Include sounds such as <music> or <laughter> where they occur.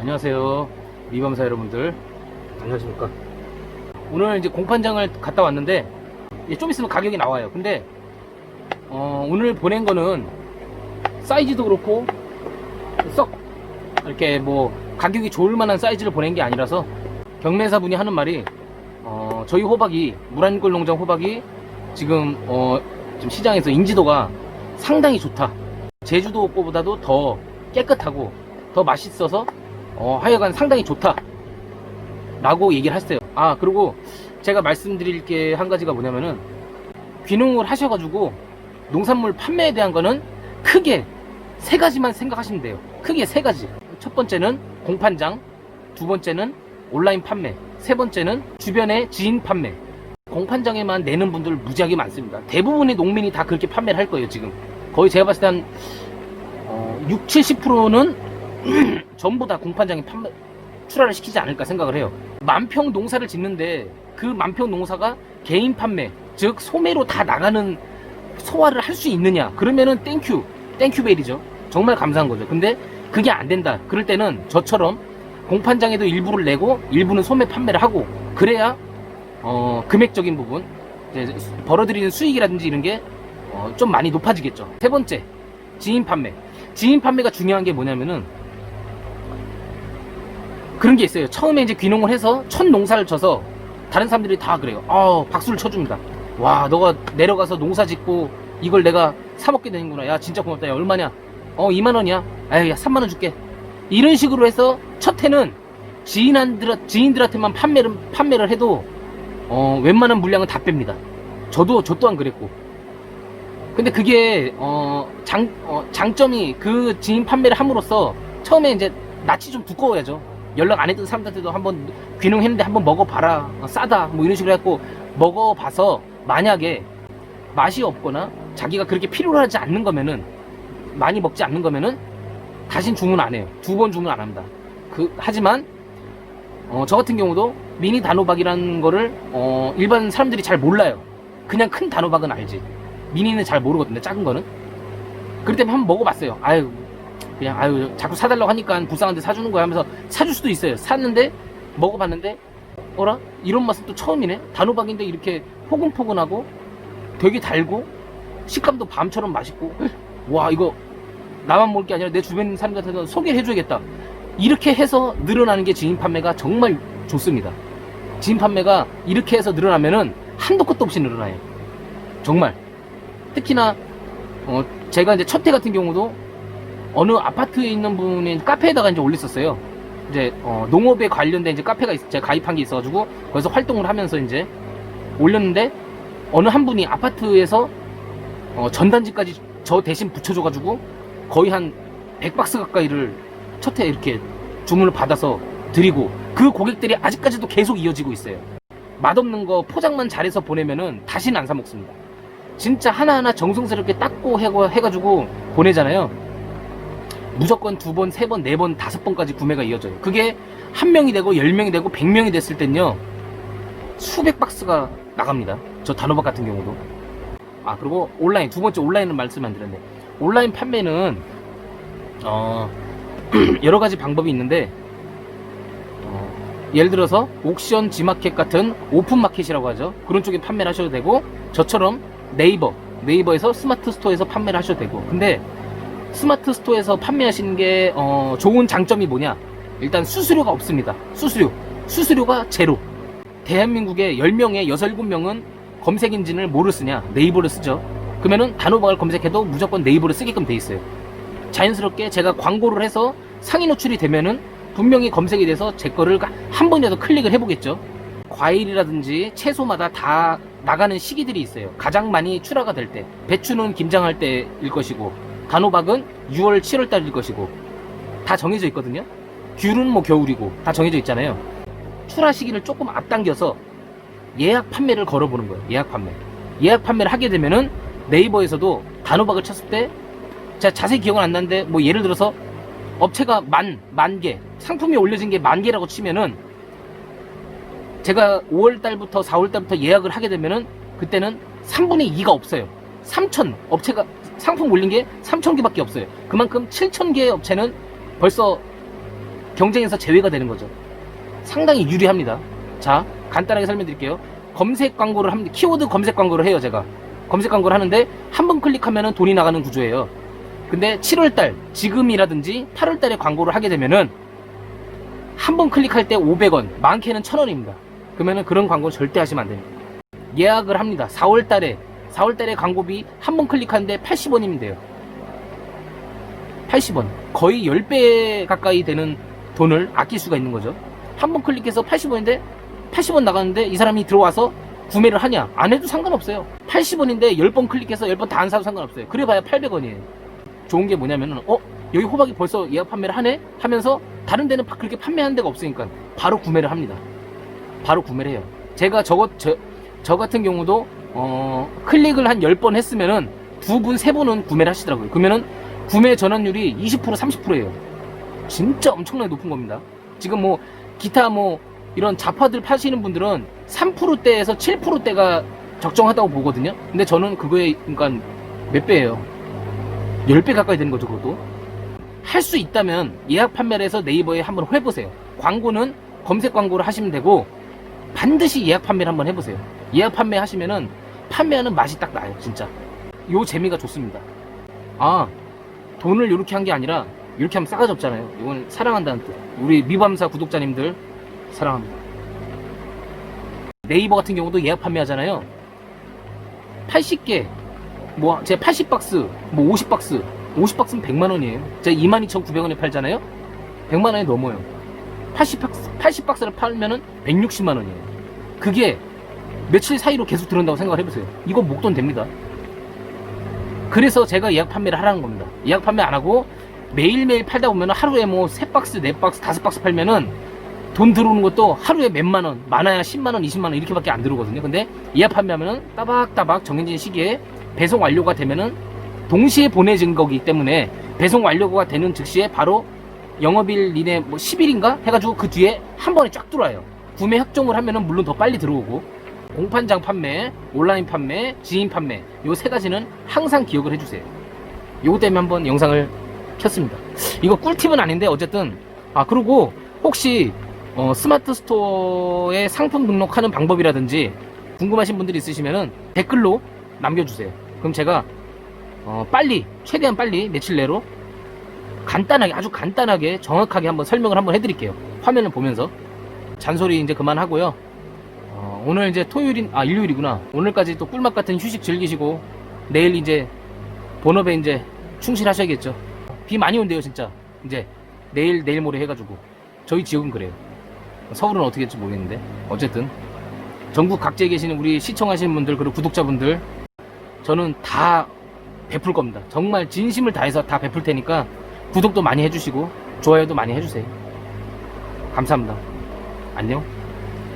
안녕하세요. 미범사 여러분들. 안녕하십니까. 오늘 이제 공판장을 갔다 왔는데, 좀 있으면 가격이 나와요. 근데, 어, 오늘 보낸 거는 사이즈도 그렇고, 썩, 이렇게 뭐, 가격이 좋을 만한 사이즈를 보낸 게 아니라서, 경매사 분이 하는 말이, 어, 저희 호박이, 무란골 농장 호박이 지금, 어, 지금 시장에서 인지도가 상당히 좋다. 제주도 거보다도 더 깨끗하고, 더 맛있어서 어, 하여간 상당히 좋다. 라고 얘기를 했어요. 아, 그리고 제가 말씀드릴 게 한 가지가 뭐냐면은, 귀농을 하셔가지고, 농산물 판매에 대한 거는 크게 세 가지만 생각하시면 돼요. 크게 세 가지. 첫 번째는 공판장, 두 번째는 온라인 판매, 세 번째는 주변의 지인 판매. 공판장에만 내는 분들 무지하게 많습니다. 대부분의 농민이 다 그렇게 판매를 할 거예요, 지금. 거의 제가 봤을 때 한, 어, 6, 70%는 <clears throat> 전부 다 공판장에 판매, 출하를 시키지 않을까 생각을 해요. 만평 농사를 짓는데 그 만평 농사가 개인 판매, 즉 소매로 다 나가는 소화를 할 수 있느냐? 그러면은 땡큐, 땡큐벨이죠. 정말 감사한 거죠. 근데 그게 안 된다. 그럴 때는 저처럼 공판장에도 일부를 내고 일부는 소매 판매를 하고 그래야 어, 금액적인 부분 벌어들이는 수익이라든지 이런 게 어, 좀 많이 높아지겠죠. 세 번째, 지인 판매. 지인 판매가 중요한 게 뭐냐면은 그런 게 있어요. 처음에 이제 귀농을 해서 첫 농사를 쳐서 다른 사람들이 다 그래요. 아, 박수를 쳐줍니다. 와, 너가 내려가서 농사 짓고 이걸 내가 사 먹게 되는구나. 야, 진짜 고맙다. 야, 얼마냐? 어, 2만 원이야. 아유, 야, 3만 원 줄게. 이런 식으로 해서 첫 해는 지인한들 지인들한테만 판매를 판매를 해도 어, 웬만한 물량은 다 뺍니다. 저도 저 또한 그랬고. 근데 그게 어, 장 어, 장점이 그 지인 판매를 함으로써 처음에 이제 낯이 좀 두꺼워야죠. 연락 안 했던 사람들한테도 한번 귀농했는데 한번 먹어봐라. 어, 싸다. 뭐 이런 식으로 해갖고 먹어봐서 만약에 맛이 없거나 자기가 그렇게 필요로 하지 않는 거면은 많이 먹지 않는 거면은 다신 주문 안 해요. 두 번 주문 안 합니다. 그 하지만 어, 저 같은 경우도 미니 단호박이라는 거를 어, 일반 사람들이 잘 몰라요. 그냥 큰 단호박은 알지. 미니는 잘 모르거든요 작은 거는. 그렇기 때문에 한번 먹어봤어요. 아유 그냥 아유 자꾸 사달라고 하니까 불쌍한데 사주는 거야 하면서 사줄 수도 있어요. 샀는데 먹어봤는데 어라? 이런 맛은 또 처음이네? 단호박인데 이렇게 포근포근하고 되게 달고 식감도 밤처럼 맛있고. 와 이거 나만 먹을 게 아니라 내 주변 사람들한테도 소개해줘야겠다. 이렇게 해서 늘어나는 게 지인 판매가 정말 좋습니다. 지인 판매가 이렇게 해서 늘어나면은 한도 끝도 없이 늘어나요. 정말. 특히나 어, 제가 이제 첫해 같은 경우도 어느 아파트에 있는 분이 카페에다가 이제 올렸었어요. 이제 어, 농업에 관련된 이제 카페가 있, 제가 가입한 게 있어가지고 거기서 활동을 하면서 이제 올렸는데 어느 한 분이 아파트에서 어, 전단지까지 저 대신 붙여줘가지고 거의 한 100박스 가까이를 첫해 이렇게 주문을 받아서 드리고 그 고객들이 아직까지도 계속 이어지고 있어요. 맛없는 거 포장만 잘해서 보내면은 다시는 안 사 먹습니다. 진짜 하나하나 정성스럽게 닦고 해가- 해가지고 보내잖아요. 무조건 두 번, 세 번, 네 번, 다섯 번까지 구매가 이어져요. 그게 한 명이 되고 열 명이 되고 백 명이 됐을 땐요 수백 박스가 나갑니다. 저 단호박 같은 경우도. 아 그리고 온라인 두 번째 온라인은 말씀 안 드렸네. 온라인 판매는 어 <clears throat> 여러 가지 방법이 있는데 어, 예를 들어서 옥션 지마켓 같은 오픈 마켓이라고 하죠. 그런 쪽에 판매를 하셔도 되고 저처럼 네이버 네이버에서 스마트 스토어에서 판매를 하셔도 되고 근데 스마트 스토어에서 판매하시는 게 어, 좋은 장점이 뭐냐? 일단 수수료가 없습니다. 수수료. 수수료가 제로. 대한민국에 10명에 6, 7명은 검색 엔진을 뭐를 쓰냐? 네이버를 쓰죠. 그러면은 단호박을 검색해도 무조건 네이버를 쓰게끔 돼 있어요. 자연스럽게 제가 광고를 해서 상위 노출이 되면은 분명히 검색이 돼서 제 거를 한 번이라도 클릭을 해보겠죠. 과일이라든지 채소마다 다 나가는 시기들이 있어요. 가장 많이 출하가 될 때. 배추는 김장할 때일 것이고, 단호박은 6월, 7월 달일 것이고 다 정해져 있거든요. 귤은 뭐 겨울이고 다 정해져 있잖아요. 출하 시기를 조금 앞당겨서 예약 판매를 걸어보는 거예요. 예약 판매. 예약 판매를 하게 되면은 네이버에서도 단호박을 쳤을 때 제가 자세히 기억은 안 나는데 뭐 예를 들어서 업체가 만, 만 개, 상품이 올려진 게 만 개라고 치면은 제가 5월 달부터 4월 달부터 예약을 하게 되면은 그때는 3분의 2가 없어요. 3천 업체가 상품 올린 게 3천 개밖에 없어요. 그만큼 7천 개의 업체는 벌써 경쟁에서 제외가 되는 거죠. 상당히 유리합니다. 자, 간단하게 설명드릴게요. 검색 광고를 합니다. 키워드 검색 광고를 해요, 제가. 검색 광고를 하는데 한 번 클릭하면 돈이 나가는 구조예요. 근데 7월달, 지금이라든지 8월달에 광고를 하게 되면은 한 번 클릭할 때 500원, 많게는 1000원입니다. 그러면은 그런 광고 절대 하시면 안 됩니다. 예약을 합니다. 4월달에, 4월달에 광고비 한 번 클릭하는데 80원이면 돼요. 80원. 거의 10배 가까이 되는 돈을 아낄 수가 있는 거죠. 한 번 클릭해서 80원인데 80원 나가는데 이 사람이 들어와서 구매를 하냐? 안 해도 상관없어요. 80원인데 10번 클릭해서 10번 다 안 사도 상관없어요. 그래 봐야 800원이에요. 좋은 게 뭐냐면은 어? 여기 호박이 벌써 예약 판매를 하네? 하면서 다른 데는 바- 그렇게 판매하는 데가 없으니까 바로 구매를 합니다. 바로 구매를 해요. 제가 저거 저, 저 같은 경우도 어, 클릭을 한 10번 했으면은 두 분, 세 분은 구매를 하시더라고요. 그러면은 구매 전환율이 20% 30%예요. 진짜 엄청나게 높은 겁니다. 지금 뭐 기타 뭐 이런 자파들 파시는 분들은 3%대에서 7%대가 적정하다고 보거든요. 근데 저는 그거에 그러니까 몇 배예요. 10배 가까이 되는 거죠, 그것도. 할 수 있다면 예약 판매를 해서 네이버에 한번 해 보세요. 광고는 검색 광고를 하시면 되고 반드시 예약 판매를 한번 해 보세요. 예약 판매 하시면은 판매하는 맛이 딱 나요, 진짜. 요 재미가 좋습니다. 아, 돈을 이렇게 한 게 아니라 이렇게 하면 싸가지 없잖아요. 이건 사랑한다는 뜻. 우리 미밤사 구독자님들 사랑합니다. 네이버 같은 경우도 예약 판매하잖아요. 80개, 뭐, 제 80박스, 뭐 50박스, 50박스면 100만원이에요. 제가 22,900원에 팔잖아요? 100만원이 넘어요. 80박스, 80박스를 팔면은 160만원이에요. 그게 며칠 사이로 계속 들어온다고 생각을 해보세요. 이거 목돈 됩니다. 그래서 제가 예약 판매를 하라는 겁니다. 예약 판매 안 하고 매일매일 팔다 보면 하루에 뭐 3박스, 4박스, 5박스 팔면은 돈 들어오는 것도 하루에 몇만 원, 많아야 10만 원, 20만 원 이렇게밖에 안 들어오거든요. 근데 예약 판매하면은 따박따박 정해진 시기에 배송 완료가 되면은 동시에 보내진 거기 때문에 배송 완료가 되는 즉시에 바로 영업일 이내 뭐 10일인가 해가지고 그 뒤에 한 번에 쫙 들어와요. 구매 협정을 하면은 물론 더 빨리 들어오고 공판장 판매, 온라인 판매, 지인 판매 요 세 가지는 항상 기억을 해주세요. 요거 때문에 한번 영상을 켰습니다. 이거 꿀팁은 아닌데 어쨌든 아 그리고 혹시 어, 스마트 스토어에 상품 등록하는 방법이라든지 궁금하신 분들이 있으시면은 댓글로 남겨주세요. 그럼 제가 어, 빨리 최대한 빨리 며칠 내로 간단하게 아주 간단하게 정확하게 한번 설명을 한번 해드릴게요. 화면을 보면서 잔소리 이제 그만하고요. 어, 오늘 이제 토요일인 아 일요일이구나. 오늘까지 또 꿀맛 같은 휴식 즐기시고 내일 이제 본업에 이제 충실하셔야겠죠. 비 많이 온대요 진짜. 이제 내일 내일 모레 해가지고 저희 지역은 그래요. 서울은 어떻게 될지 모르겠는데 어쨌든 전국 각지에 계시는 우리 시청하시는 분들 그리고 구독자분들 저는 다 베풀 겁니다. 정말 진심을 다해서 다 베풀 테니까 구독도 많이 해주시고 좋아요도 많이 해주세요. 감사합니다. 안녕.